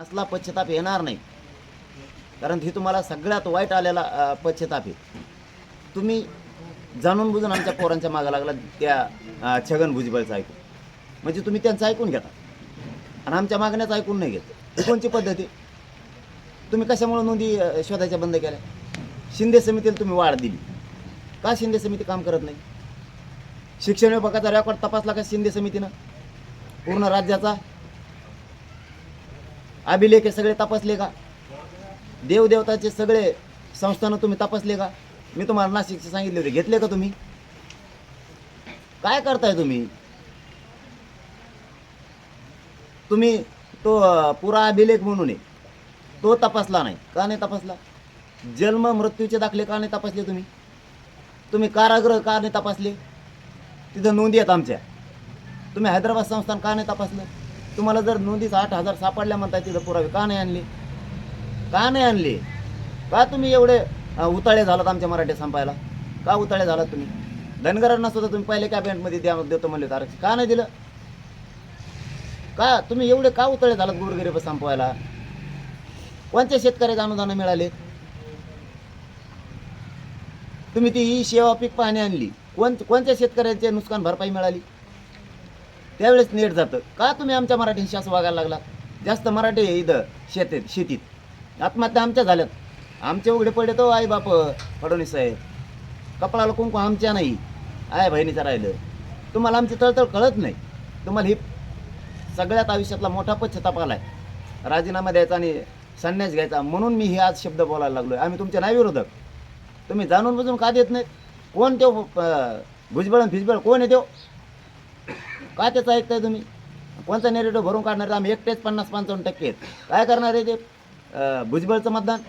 असला पश्चाताप येणार नाही. कारण हे तुम्हाला सगळ्यात वाईट आलेला अ, पश्चाताप आहे. तुम्ही जाणून बुजून आमच्या पोरांच्या मागं लागला त्या छगन भुजबळचं ऐकून. म्हणजे तुम्ही त्यांचं ऐकून घेता. आणि आमच्या मागण्याचं ऐकून नाही घेत. कोणची पद्धती तुम्ही कशामुळे नोंदी शोधायच्या बंद केल्या? शिंदे समितीला तुम्ही वाढ दिली. का शिंदे समिती काम करत नाही? शिक्षण विभागाचा रेकॉर्ड तपासला का शिंदे समितीनं? पूर्ण राज्याचा? अभिलेख सगळे तपासले का? देवदेवताचे सगळे संस्थानं तुम्ही तपासले का? मी तुम्हाला नाशिकचे सांगितले होते. घेतले का तुम्ही? काय करताय तुम्ही? तुम्ही तो पुरा अभिलेख म्हणून आहे. तो तपासला नाही. का नाही तपासला? जन्म मृत्यूचे दाखले का नाही तपासले तुम्ही? तुम्ही कारागृह का नाही तपासले? तिथं नोंदी आहेत आमच्या. तुम्ही हैदराबाद संस्थान का नाही तपासलं? तुम्हाला जर नोंदीच आठ हजार सापडल्या म्हणताय तिथं पुरावे का नाही आणले? का नाही आणले? का तुम्ही एवढे उताळे झालात आमच्या मराठी संपायला? का उताळे झालात तुम्ही? धनगरांना सुद्धा तुम्ही पहिले कॅबिनेटमध्ये द्या देतो म्हणले होते आरक्षण. का नाही दिलं? का तुम्ही एवढे का उताळे झालात गोरगरीब संपवायला? कोणत्या शेतकऱ्याचे अनुदान मिळाले? तुम्ही ती ही सेवा पीक पाहणी आणली. कोण कोणत्या शेतकऱ्यांचे नुकसान भरपाई मिळाली? त्यावेळेस नेट जातं. का तुम्ही आमच्या मराठीशी असं वागायला लागला? जास्त मराठी इथं शेतीत शेतीत. आत्महत्या आमच्या झाल्यात. आमचे उघडे पडले तो आई बाप फडणवीस साहेब. कपडाला कुंकू आमच्या नाही. आय बहिणीचं राहिलं. तुम्हाला आमची तळतळ कळत नाही. तुम्हाला ही सगळ्यात आयुष्यातला मोठा पश्चताप आला आहे राजीनामा द्यायचा आणि संन्यास घ्यायचा म्हणून मी हे आज शब्द बोलायला लागलोय. आम्ही तुमचे नाही विरोधक. तुम्ही जाणून बुजून का देत नाहीत? कोण तो भुजबळ आणि फिजबळ कोण आहे देव काय त्याचं ऐकताय तुम्ही. कोणता नेरेटिव्ह भरून काढणार आम्ही एकटेच पन्नास पंचावन्न टक्के आहेत. काय करणार आहे ते? भुजबळचं मतदान.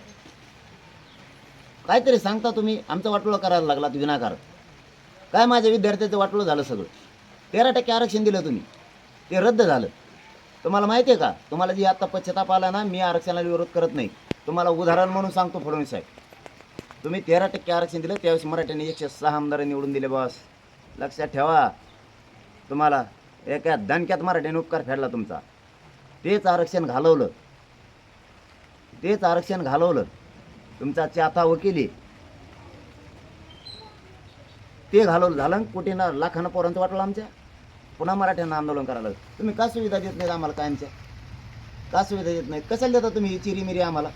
काहीतरी सांगता तुम्ही. आमचं वाटोळं करायला लागलात विनाकार काय माझ्या विद्यार्थ्याचं वाटोळं झालं सगळं? तेरा टक्के आरक्षण दिलं तुम्ही. ते रद्द झालं. तुम्हाला माहिती आहे का? तुम्हाला जी आत्ता पश्चाताप आला ना मी आरक्षणाला विरोध करत नाही. तुम्हाला उदाहरण म्हणून सांगतो फडणवीस साहेब. तुम्ही तेरा टक्के आरक्षण दिलं त्यावेळेस मराठ्यांनी एकशे सहा आमदार निवडून दिले बॉस. लक्षात ठेवा. तुम्हाला एका दणक्यात मराठ्याने उपकार फेडला तुमचा. तेच आरक्षण घालवलं. तेच आरक्षण घालवलं. तुमचा चाता वकिली. ते घालवलं झालं कुठे ना लाखानं पोरांचं वाटलं आमच्या. पुन्हा मराठ्यांना आंदोलन करायला. तुम्ही का सुविधा देत नाहीत आम्हाला कायमच्या? का सुविधा देत नाहीत? कशाला देता तुम्ही चिरी मिरी आम्हाला?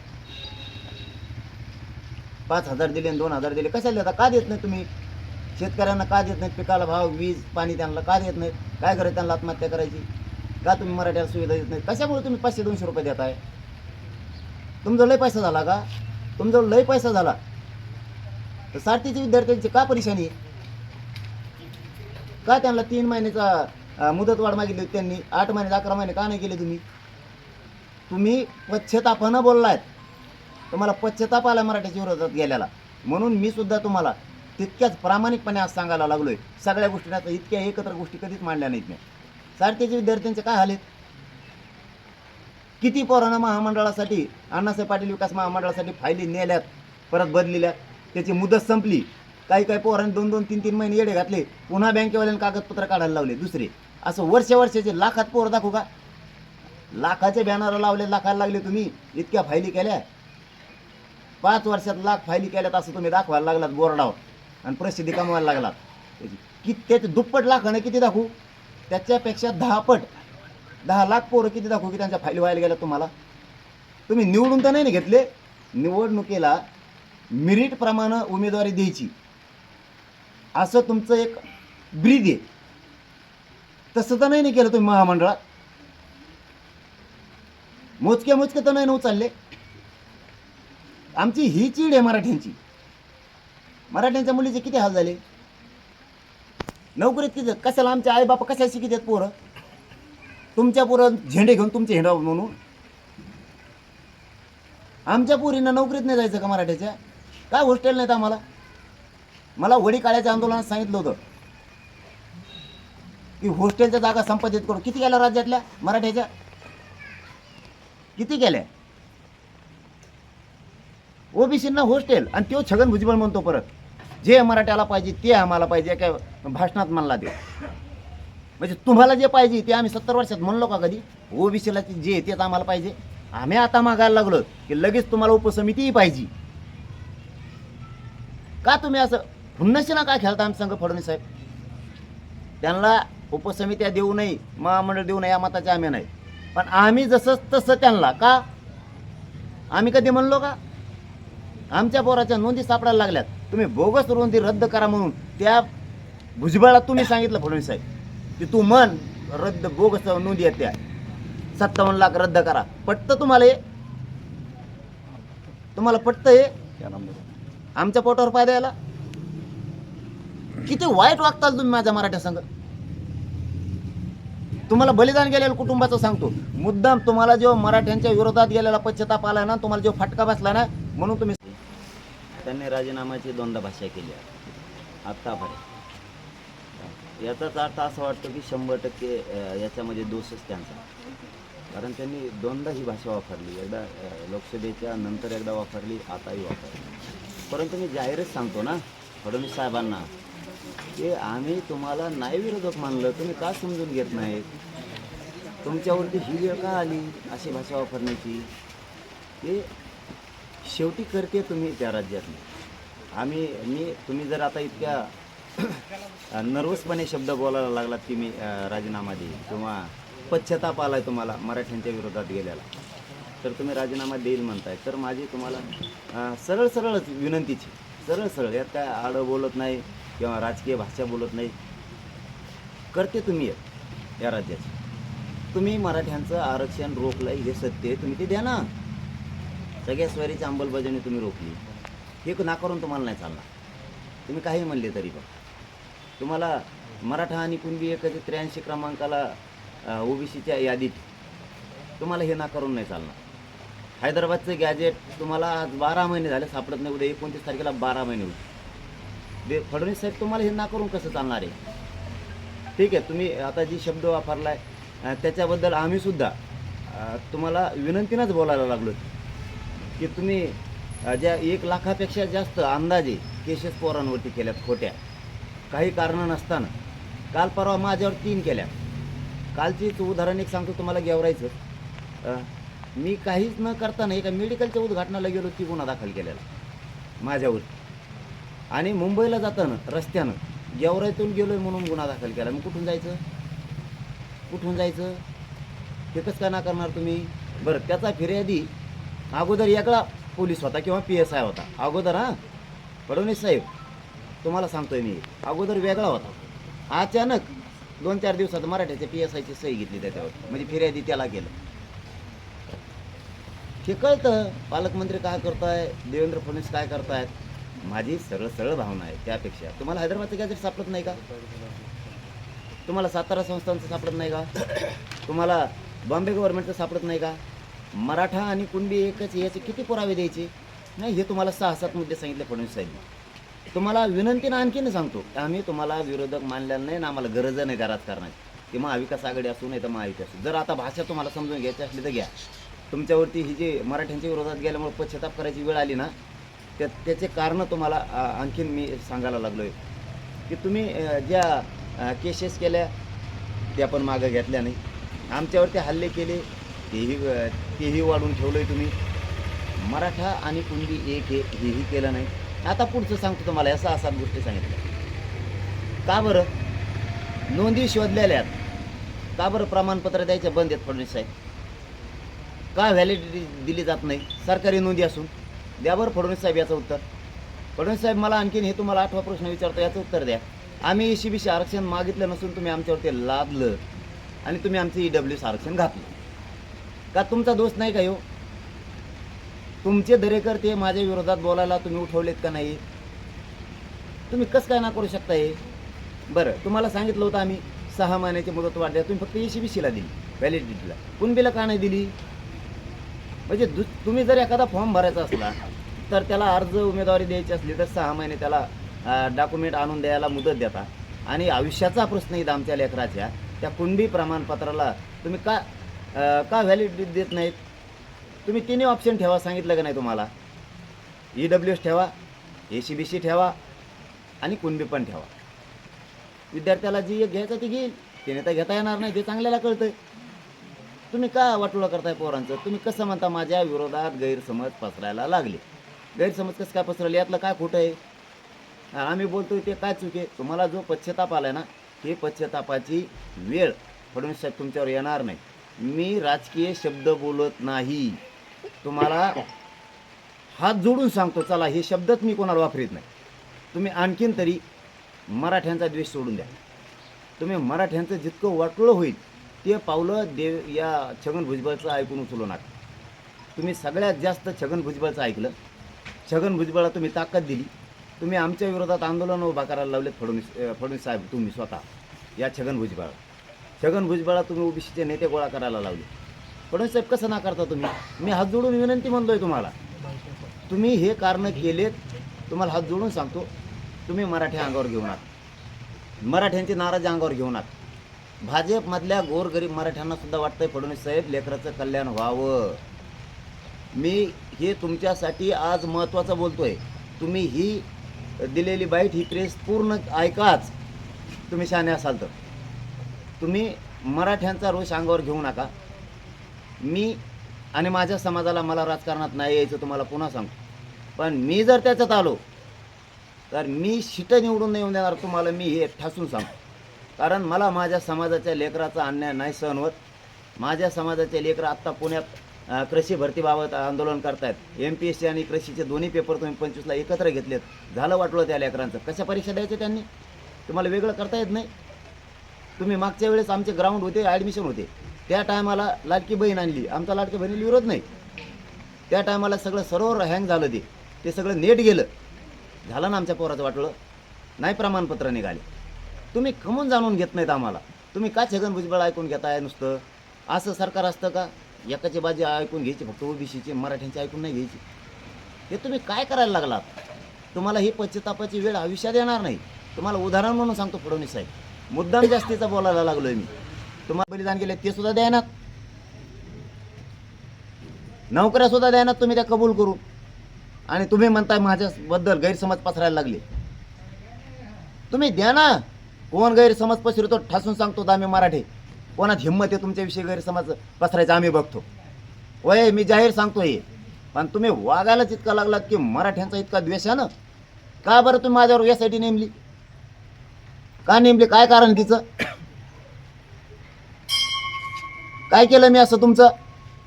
पाच हजार दिले आणि दोन हजार दिले. कशाला देता? का देत नाही तुम्ही? शेतकऱ्यांना का देत नाहीत? पिकाला भाव वीज पाणी त्यांना का देत नाहीत? काय करायचं त्यांना आत्महत्या करायची? का तुम्ही मराठ्याला सुविधा देत नाहीत? कशामुळे तुम्ही पाचशे दोनशे रुपये देताय? तुमचा लय पैसा झाला का? तुमचा लय पैसा झाला. तर सारथीच्या विद्यार्थ्यांची का परेशानी? आहे? का त्यांना तीन महिन्याचा मुदतवाढ मागितली होती त्यांनी? आठ महिने अकरा महिने का नाही केले तुम्ही? तुम्ही पश्चतापानं बोललायत. तुम्हाला पश्चताप आला मराठीच्या विरोधात गेल्याला. म्हणून मी सुद्धा तुम्हाला तितक्याच प्रामाणिकपणे आज सांगायला लागलोय. सगळ्या गोष्टी आता इतक्या एकत्र गोष्टी कधीच मांडल्या नाहीत मी. सारथीच्या विद्यार्थ्यांचे काय हाल आहेत? किती पोरांना महामंडळासाठी अण्णासाहेब पाटील विकास महामंडळासाठी फायली नेल्यात परत बदलिल्यात त्याची मुदत संपली. काही काही पोरांनी दोन दोन तीन तीन महिने येडे घातले पुन्हा बँकेवाल्याने कागदपत्र काढायला लावले दुसरे. असं वर्ष वर्षाचे लाखात पोर दाखवू का? लाखाचे बॅनर लावले लाखाला लागले तुम्ही इतक्या फायली केल्या. पाच वर्षात लाख फायली केल्यात असं तुम्ही दाखवायला लागलात बोर्डावर. आणि प्रसिद्धी कमवायला लागला की किती त्याचे दुप्पट लाखानं किती दाखवू? त्याच्यापेक्षा दहापट दहा लाख पोरं किती दाखवू की त्यांच्या फाईल व्हायला गेल्या तुम्हाला? तुम्ही निवडून तर नाही ना घेतले. निवडणुकीला मिरिटप्रमाणे उमेदवारी द्यायची. असं तुमचं एक ब्रीद आहे. तसं तर नाही ना केलं तुम्ही महामंडळात. मोजके मोजके तर नाही ना उचलले. आमची ही चीड आहे मराठ्यांची. मराठ्यांच्या मुलीचे किती हाल झाले? नोकरीत किती कशाला आमच्या आई बापा कशा शिकित पोरं? तुमच्या पोरं झेंडे घेऊन तुमचे हिंडावं म्हणून? आमच्या पोरींना नोकरीत नाही जायचं का मराठ्याच्या? काय हॉस्टेल नाहीत आम्हाला? मला वडी काळ्याच्या आंदोलनात सांगितलं होतं. की हॉस्टेलच्या जागा संपादित करून किती गेल्या राज्यातल्या मराठ्याच्या? किती गेल्या ओबीसींना होस्टेल आणि तो छगन भुजबळ म्हणतो परत. जे मराठ्याला पाहिजे ते आम्हाला पाहिजे काय भाषणात म्हणला ते म्हणजे तुम्हाला जे पाहिजे ते आम्ही सत्तर वर्षात म्हणलो का कधी? ओबीसीला जे तेच आम्हाला पाहिजे. आम्ही आता मागायला लागलो की लगेच तुम्हाला उपसमितीही पाहिजे. का तुम्ही असं हुन्नशीना का खेळता आमच्या संघ फडणवीस साहेब? त्यांना उपसमित्या देऊ नये महामंडळ देऊ नये या मताचे आम्ही नाही. पण आम्ही जसं तसं त्यांना का? आम्ही कधी म्हणलो का? आमच्या पोराच्या नोंदी सापडायला लागल्यात. तुम्ही बोगस नोंदी रद्द करा म्हणून त्या भुजबळात तुम्ही सांगितलं फडणवीस साहेब की तू मन रद्द बोगस नोंदी आहेत त्या. सत्तावन्न लाख रद्द करा. पटतं तुम्हाला हे? तुम्हाला पटतं हे? आमच्या पोटावर पाय द्यायला किती वाईट वागताल तुम्ही माझ्या मराठ्या संघ? तुम्हाला बलिदान गेलेलं कुटुंबाचं सांगतो. मुद्दाम तुम्हाला जो मराठ्यांच्या विरोधात गेलेला पश्चाताप आला ना तुम्हाला जो फटका बसला ना म्हणून तुम्ही त्यांनी राजीनाम्याची दोनदा भाषा केली आहे. आत्तापर्यंत. याचाच अर्थ असा वाटतो की शंभर टक्के याच्यामध्ये दोषच त्यांचा कारण त्यांनी दोनदा ही भाषा वापरली. एकदा लोकसभेच्या नंतर एकदा वापरली आताही वापरली. परंतु मी जाहीरच सांगतो ना फडणवीस साहेबांना की आम्ही तुम्हाला नाही विरोधक मानलं तुम्ही का समजून घेत नाहीत? तुमच्यावरती ही वेळ का आली अशी भाषा वापरण्याची? की शेवटी करते तुम्ही त्या राज्यातली आम्ही मी तुम्ही जर आता इतक्या नर्वसपणे शब्द बोलायला लागलात की मी राजीनामा देईल किंवा पश्चाताप आलाय तुम्हाला मराठ्यांच्या विरोधात गेल्याला तर तुम्ही राजीनामा देईल म्हणताय. तर माझी तुम्हाला सरळ सरळच विनंतीची सरळ सरळ यात काय आडं बोलत नाही किंवा राजकीय भाषा बोलत नाही. करते तुम्ही या राज्याची. तुम्ही मराठ्यांचं आरक्षण रोखलंय हे सत्य आहे तुम्ही ते द्या ना. सगळ्या स्वारीची अंमलबजावणी तुम्ही रोखली. हे नाकारून तुम्हाला नाही चालणार. तुम्ही काही म्हणले तरी पण. तुम्हाला मराठा आणि कुणबी एखादी त्र्याऐंशी क्रमांकाला ओबीसीच्या यादीत तुम्हाला हे नाकारून नाही चालणार. हैदराबादचं गॅजेट तुम्हाला आज बारा महिने झाले सापडत नाही. उद्या एकोणतीस तारखेला बारा महिने होईल दे फडणवीस साहेब तुम्हाला हे नाकारून कसं चालणार आहे? ठीक आहे तुम्ही आता जी शब्द वापरला आहे त्याच्याबद्दल आम्हीसुद्धा तुम्हाला विनंतीनंच बोलायला लागलो की तुम्ही ज्या एक लाखापेक्षा जास्त अंदाजे केसेस पोरांवरती केल्यात खोट्या. काही कारणं नसताना. काल परवा माझ्यावर तीन केल्या. कालचीच उदाहरण एक सांगतो तुम्हाला गेवरायचं मी काहीच न करताना एका मेडिकलच्या उद्घाटनाला गेलो ती गुन्हा दाखल केलेला. माझ्यावर. आणि मुंबईला जाताना रस्त्यानं गेवराईतून गेलोय म्हणून गुन्हा दाखल केला. मग कुठून जायचं? कुठून जायचं? हे कसं ना करणार तुम्ही? बरं त्याचा फिर्यादी अगोदर एकळा पोलीस होता किंवा पी एस आय होता. अगोदर हां? फडणवीस साहेब तुम्हाला सांगतोय मी. अगोदर वेगळा होता. अचानक दोन चार दिवसात मराठ्याच्या पी एस आयची सही घेतली त्याच्यावर. म्हणजे फिर्यादी त्याला गेलं हे कळतं पालकमंत्री काय करताय देवेंद्र फडणवीस काय करतायत? माझी सरळ सरळ भावना आहे त्यापेक्षा. तुम्हाला हैदराबादचं गॅजेट सापडत नाही का? तुम्हाला सातारा संस्थांचं सापडत नाही का? तुम्हाला बॉम्बे गव्हर्नमेंटचं सापडत नाही का? मराठा आणि कुणबी एकच याचे किती पुरावे द्यायचे? नाही हे तुम्हाला सहा सात मुद्दे सांगितले फडणवीस साहेब तुम्हाला विनंतीनं आणखीन सांगतो आम्ही तुम्हाला विरोधक मानल्या नाही ना आम्हाला गरज नाही घरात करण्याची. की महाविकास आघाडी असू नाही तर महायुती असू जर आता भाषा तुम्हाला समजून घ्यायची असली तर घ्या. तुमच्यावरती ही जी मराठ्यांच्या विरोधात गेल्यामुळे पश्चाताप करायची वेळ आली ना त्या त्याचे कारणं तुम्हाला आणखीन मी सांगायला लागलो आहे की तुम्ही ज्या केसेस केल्या त्या पण मागं घेतल्या नाही. आमच्यावरती हल्ले केले तेही तेही वाढून ठेवलं आहे तुम्ही. मराठा आणि कुणबी एक हे हेही केलं नाही. आता पुढचं सांगतो तुम्हाला या सहा सात गोष्टी सांगितल्या. का बरं? नोंदी शोधलेल्या आहेत का बरं प्रमाणपत्र द्यायचे बंद आहेत फडणवीस साहेब? का व्हॅलिडिटी दिली जात नाही? सरकारी नोंदी असून. द्या बरं फडणवीस साहेब याचं उत्तर. फडणवीस साहेब मला आणखीन हे तुम्हाला आठवा प्रश्न विचारतो याचं उत्तर द्या. आम्ही एसी बी सी आरक्षण मागितलं नसून तुम्ही आमच्यावरती लादलं आणि तुम्ही आमचं ई डब्ल्यू आरक्षण घातलं. का तुमचा दोष नाही का हो तुमचे दरेकर ते माझ्या विरोधात बोलायला तुम्ही उठवलेत का नाही? तुम्ही कसं काय ना करू शकता हे बरं तुम्हाला सांगितलं होतं आम्ही सहा महिन्याची मुदत वाढल्या तुम्ही फक्त एसी बी सीला दिली व्हॅलिडिटीला कुणबीला का नाही दिली? म्हणजे दु तुम्ही जर एखादा फॉर्म भरायचा असला तर त्याला अर्ज उमेदवारी द्यायची असली तर सहा महिने त्याला डॉक्युमेंट आणून द्यायला मुदत देता. आणि आयुष्याचा प्रश्न येत आमच्या लेकराच्या त्या कुणबी प्रमाणपत्राला तुम्ही का का व्हॅलिडिटी देत नाहीत? तुम्ही तिन्ही ऑप्शन ठेवा सांगितलं का नाही तुम्हाला? ई डब्ल्यू एस ठेवा ए सी बी सी ठेवा आणि कुणबी पण ठेवा. विद्यार्थ्याला जी एक घ्यायचं ती घेईल तिने तर घेता येणार नाही ते चांगल्याला कळतंय. तुम्ही का वाटोळं करताय पोरांचं? तुम्ही कसं म्हणता माझ्या विरोधात गैरसमज पसरायला लागले? गैरसमज कसं काय पसरले? यातलं काय खोटं आहे? आम्ही बोलतोय ते काय चुके तुम्हाला जो पश्चाताप आहे ना ते पश्चातापाची वेळ फडणवीस साहेब तुमच्यावर येणार नाही. मी राजकीय शब्द बोलत नाही. तुम्हाला हात जोडून सांगतो चला हे शब्दच मी कोणाला वापरीत नाही. तुम्ही आणखीन तरी मराठ्यांचा द्वेष सोडून द्या. तुम्ही मराठ्यांचं जितकं वाटलं होईल ते पावलं देव या छगन भुजबळचं ऐकून उचलू नका. तुम्ही सगळ्यात जास्त छगन भुजबळचं ऐकलं. छगन भुजबळला तुम्ही ताकद दिली. तुम्ही आमच्या विरोधात आंदोलन उभा करायला लावलेत फडणवीस फडणवीस साहेब तुम्ही स्वतः या छगन भुजबळ. छगन भुजबळा तुम्ही ओबीसीचे नेते गोळा करायला लावले फडणवीस साहेब कसं नाकारता तुम्ही? मी हात जोडून विनंती म्हणतोय तुम्हाला. तुम्ही हे कारणं केलेत तुम्हाला हात जोडून सांगतो. तुम्ही मराठी अंगावर घेऊन आहात मराठ्यांची नाराजी अंगावर घेऊन आहात भाजपमधल्या गोरगरीब मराठ्यांना सुद्धा वाटतंय फडणवीस साहेब लेकराचं कल्याण व्हावं. मी हे तुमच्यासाठी आज महत्त्वाचं बोलतोय. तुम्ही ही दिलेली बाईट ही प्रेस पूर्ण ऐकाच. तुम्ही शाने असाल तर. तुम्ही मराठ्यांचा रोष अंगावर घेऊ नका. मी आणि माझ्या समाजाला मला राजकारणात नाही यायचं तुम्हाला पुन्हा सांगतो पण मी जर त्याच्यात आलो तर मी शिटं निवडून नाही येऊन देणार तुम्हाला मी हे ठासून सांगतो कारण मला माझ्या समाजाच्या लेकराचा अन्याय नाही सहन होत. माझ्या समाजाचे लेकरं आत्ता पुण्यात कृषी भरतीबाबत आंदोलन करतायत. एम पी एस सी आणि कृषीचे दोन्ही पेपर तुम्ही पंचवीसला एकत्र घेतलेत. झालं वाटलं त्या लेकरांचं. कशा परीक्षा द्यायच्या त्यांनी? तुम्हाला वेगळं करता येत नाही? तुम्ही मागच्या वेळेस आमचे ग्राउंड होते ॲडमिशन होते. त्या टायमाला लाडकी बहीण आणली. आमचा लाडकी बहिणीला विरोध नाही. त्या टायमाला सगळं सरोवर हँग झालं ते. ते सगळं नेट गेलं. झालं ना आमच्या पोराचं वाटलं नाही प्रमाणपत्र निघाले. तुम्ही खमून जाणून घेत नाहीत आम्हाला. तुम्ही का छगन भुजबळ ऐकून घेताय नुसतं? असं सरकार असतं का? एकाची बाजी ऐकून घ्यायची फक्त ओबीसीची मराठ्यांची ऐकून नाही घ्यायची. हे तुम्ही काय करायला लागलात? तुम्हाला ही पश्चितापाची वेळ आयुष्यात येणार नाही. तुम्हाला उदाहरण म्हणून सांगतो फडणवीस साहेब. मुद्दाम जास्तीचा बोलायला लागलोय मी. तुम्हाला बलिदान केले ते सुद्धा द्यायनात. नोकऱ्या सुद्धा द्यायनात तुम्ही त्या कबूल करू. आणि तुम्ही म्हणताय माझ्याबद्दल गैरसमज पसरायला लागले. तुम्ही द्या ना. कोण गैरसमज पसरतो ठासून सांगतो आम्ही मराठी. कोणात हिंमत आहे तुमच्याविषयी गैरसमज पसरायचा आम्ही बघतो. वय मी जाहीर सांगतो हे पण तुम्ही वागायलाच इतका लागलात की मराठ्यांचा इतका द्वेष आहे ना? का बरं तुम्ही माझ्यावर यासाठी नेमली? का नेमले? काय कारण तिचं? काय केलं मी असं तुमचं?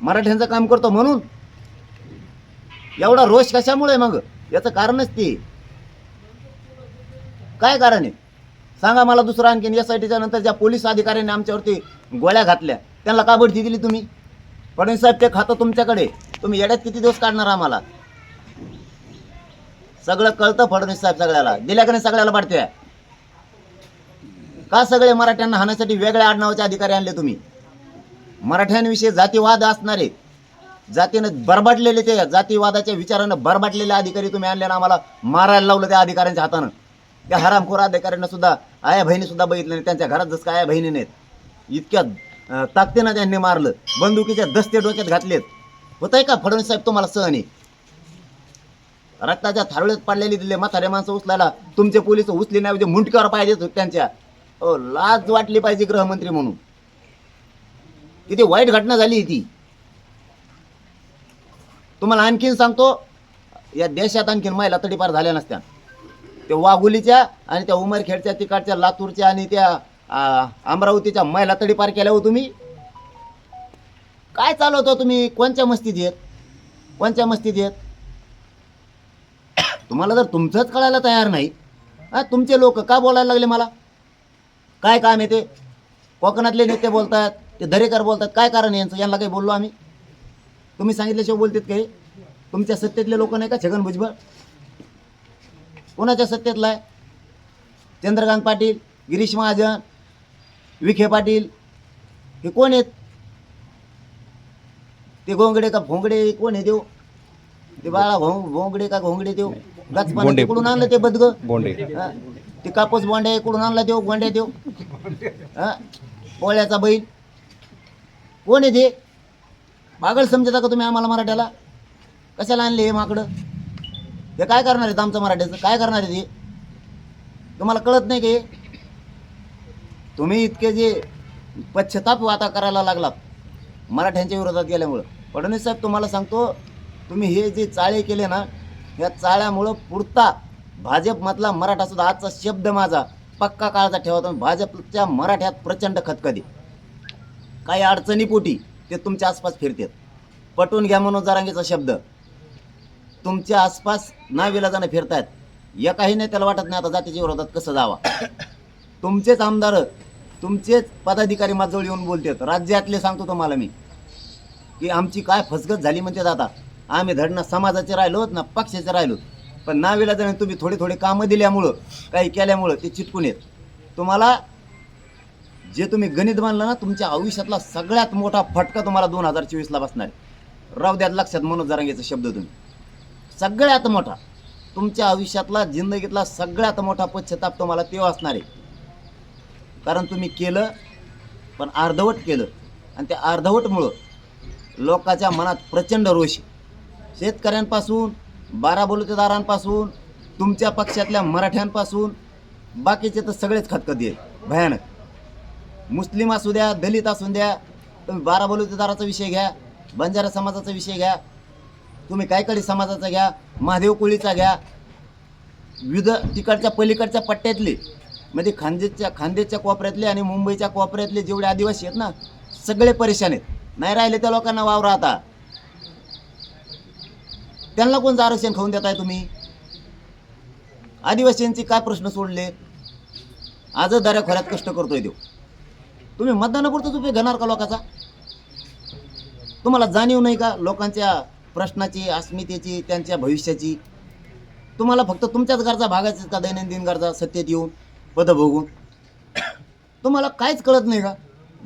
मराठ्यांचं काम करतो म्हणून? एवढा रोष कशामुळे मग? याचं कारणच ते. काय कारण आहे? सांगा मला दुसरं आणखीन. एस आय टीच्या नंतर ज्या पोलीस अधिकाऱ्यांनी आमच्यावरती गोळ्या घातल्या त्यांना का बढती दिली तुम्ही? फडणवीस साहेब ते खातं तुमच्याकडे. तुम्ही येड्यात किती दिवस काढणार आम्हाला? सगळं कळतं फडणवीस साहेब सगळ्याला. दिल्या नाही सगळ्याला पाडते का सगळे मराठ्यांना हाण्यासाठी वेगळ्या आडनावाचे अधिकारी आणले तुम्ही? मराठ्यांविषयी जातीवाद असणारे जातीनं बरबाटलेले ते जातीवादाच्या विचारानं बरबाटलेले अधिकारी तुम्ही आणले ना आम्हाला? मारायला लावलं त्या अधिकाऱ्यांच्या हातानं. त्या हरामखोर अधिकाऱ्यांना सुद्धा आया बहिणी सुद्धा बघितलं नाही. त्यांच्या घरात जसं आया बहिणी नाहीत. इतक्या ताकदीनं त्यांनी मारलं. बंदुकीच्या दस्ते डोक्यात घातलेत. होत आहे का फडणवीस साहेब तुम्हाला सहन? आहे रक्ताच्या थारोळ्यात पडलेली दिले म्हातारे माणसं उचलायला तुमचे पोलीस उचली नाही म्हणजे मुंडक्यावर पाहिजेत होते त्यांच्या. हो लाज वाटली पाहिजे गृहमंत्री म्हणून. किती वाईट घटना झाली ती. तुम्हाला आणखीन सांगतो या देशात आणखीन महिला तडीपार झाल्या नसत्या. त्या वाघुलीच्या आणि त्या उमरखेडच्या तिकडच्या लातूरच्या आणि त्या अमरावतीच्या महिला तडीपार केल्या हो तुम्ही. काय चालवतो तुम्ही? कोणत्या मस्तीत येत कोणत्या मस्तीत येत तुम्हाला जर तुमचंच कळायला तयार नाही तुमचे लोक का बोलायला लागले मला? काय काम आहे ते? कोकणातले नेते बोलतात ते दरेकर बोलतात काय कारण यांचं? यांना काही बोललो आम्ही? तुम्ही सांगितल्याशिवाय बोलतात काही तुमच्या सत्तेतले लोक नाही का छगन भुजबळ? कोणाच्या सत्तेतला आहे? चंद्रकांत पाटील गिरीश महाजन विखे पाटील हे कोण आहेत? ते गोंगडे का भोंगडे कोण आहे देव? ते बाळा भोंग भोंगडे का घोंगडे देव? गचपाने तिकडून आणलं ते बदग? बोंडे. ते कापूस बोंड्या इकडून आणला देऊ गोंड्या देऊ. हा? पोळ्याचा बैल. कोण आहे ते? पागल समजता का तुम्ही आम्हाला मराठ्याला? कशाला आणले हे माकडं? हे काय करणार आहेत आमचं मराठ्याचं? काय करणार आहे ते? तुम्हाला कळत नाही की तुम्ही इतके जे पश्चाताप वाता करायला लागलात मराठ्यांच्या विरोधात गेल्यामुळं. फडणवीस साहेब तुम्हाला सांगतो तुम्ही हे जे चाळे केले ना या चाळ्यामुळं पुरता भाजपमधला मराठा सुद्धा आजचा शब्द माझा पक्का काळाचा ठेवा भाजपच्या मराठ्यात प्रचंड खतखती. काही अडचणीपोटी ते तुमच्या आसपास फिरतात. पटवून घ्या म्हणून जरांगीचा शब्द. तुमच्या आसपास नाविलाजाने फिरतायत. एकाही त्याला वाटत नाही आता जातीच्या विरोधात कसं जावा. तुमचेच आमदार तुमचेच पदाधिकारी माझ्याजवळ येऊन बोलतात. राज्यातले सांगतो तुम्हाला मी. की आमची काय फसगत झाली म्हणते आता. आम्ही धडनं समाजाचे राहिलोत ना पक्षाचे राहिलो पण नाविलाजाने तुम्ही थोडे थोडे कामं दिल्यामुळं काही केल्यामुळं ते चिटकून येत. तुम्हाला जे तुम्ही गणित मानलं ना तुमच्या आयुष्यातला सगळ्यात मोठा फटका तुम्हाला दोन हजार चोवीसला बसणार आहे. राहू द्यात लक्षात मनोज जरांगेचा शब्द तुम्ही. सगळ्यात मोठा तुमच्या आयुष्यातला जिंदगीतला सगळ्यात मोठा पश्चाताप तुम्हाला तेव्हा असणार आहे. कारण तुम्ही केलं पण अर्धवट केलं. आणि त्या अर्धवटमुळं लोकांच्या मनात प्रचंड रोष शेतकऱ्यांपासून बारा बलुतेदारांपासून तुमच्या पक्षातल्या मराठ्यांपासून बाकीचे तर सगळेच खतखत आहेत. भयानक. मुस्लिम असू द्या दलित असू द्या तुम्ही बारा बलुतेदाराचा विषय घ्या बंजारा समाजाचा विषय घ्या तुम्ही कायकडी समाजाचा घ्या महादेव कोळीचा घ्या विविध तिकडच्या पलीकडच्या पट्ट्यातले म्हणजे खांदेच्या खांदेच्या कोपऱ्यातले आणि मुंबईच्या कोपऱ्यातले जेवढे आदिवासी आहेत ना सगळे परेशान आहेत. नाही राहिले त्या लोकांना वावर आता. त्यांना कोणतं आरक्षण खाऊन देताय तुम्ही? आदिवासींचे काय प्रश्न सोडले? आजच दऱ्या खोऱ्यात कष्ट करतोय देव. तुम्ही मतदानापुरतोच तुम्ही घेणार का लोकांचा? तुम्हाला जाणीव नाही का लोकांच्या प्रश्नाची अस्मितेची त्यांच्या भविष्याची? तुम्हाला फक्त तुमच्याच गरजा भागायच्या का? दैनंदिन गरजा सत्तेत येऊन पद भोगून तुम्हाला काहीच कळत नाही का?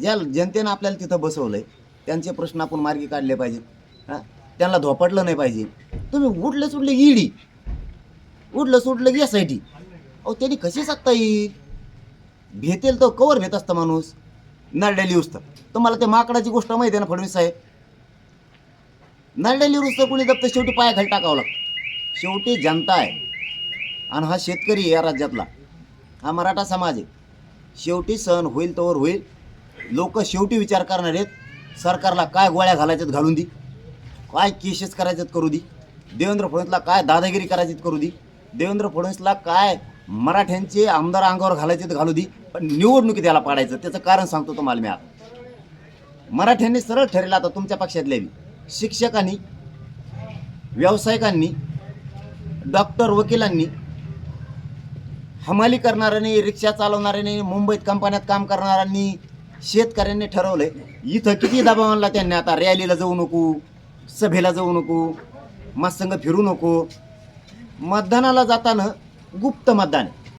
ज्या जनतेनं आपल्याला तिथं बसवलं आहे त्यांचे प्रश्न आपण मार्गी काढले पाहिजे हां? त्यांना धोपटलं नाही पाहिजे. तुम्ही उठलं सुटलं ईडी. उठलं सुटलं एस आय टी अहो त्यांनी कशी सत्ता येईल? भेटेल तर कवर भेट असतं माणूस. नरड्याली उचतं तुम्हाला ते माकडाची गोष्ट माहिती आहे ना फडणवीस साहेब? नरड्याली उचतं कुणी दप्तर शेवटी पायाखाली टाकावं लागतं. शेवटी जनता आहे. आणि हा शेतकरी आहे या राज्यातला. हा मराठा समाज आहे. शेवटी सण होईल तोवर होईल. लोक शेवटी विचार करणार आहेत. सरकारला काय गोळ्या घालायच्यात घालून दी. काय केसेस करायच्यात करू दी. देवेंद्र फडणवीसला काय दादागिरी करायची करू दी. देवेंद्र फडणवीसला काय मराठ्यांचे आमदार अंगावर घालायचे तर घालू दी. पण निवडणुकीत याला पाडायचं. त्याचं कारण सांगतो तुम्हाला मी आता. मराठ्यांनी सरळ ठरेल आता तुमच्या पक्षातल्या बी. शिक्षकांनी व्यावसायिकांनी डॉक्टर वकिलांनी हमाली करणाऱ्यांनी रिक्षा चालवणाऱ्यांनी मुंबईत कंपन्यात काम करणाऱ्यांनी शेतकऱ्यांनी ठरवलंय इथं किती दबाव आणला त्यांनी आता? रॅलीला जाऊ नको. सभेला जाऊ नको मत्संग फिरू नको. मतदानाला जाताना गुप्त मतदान आहे.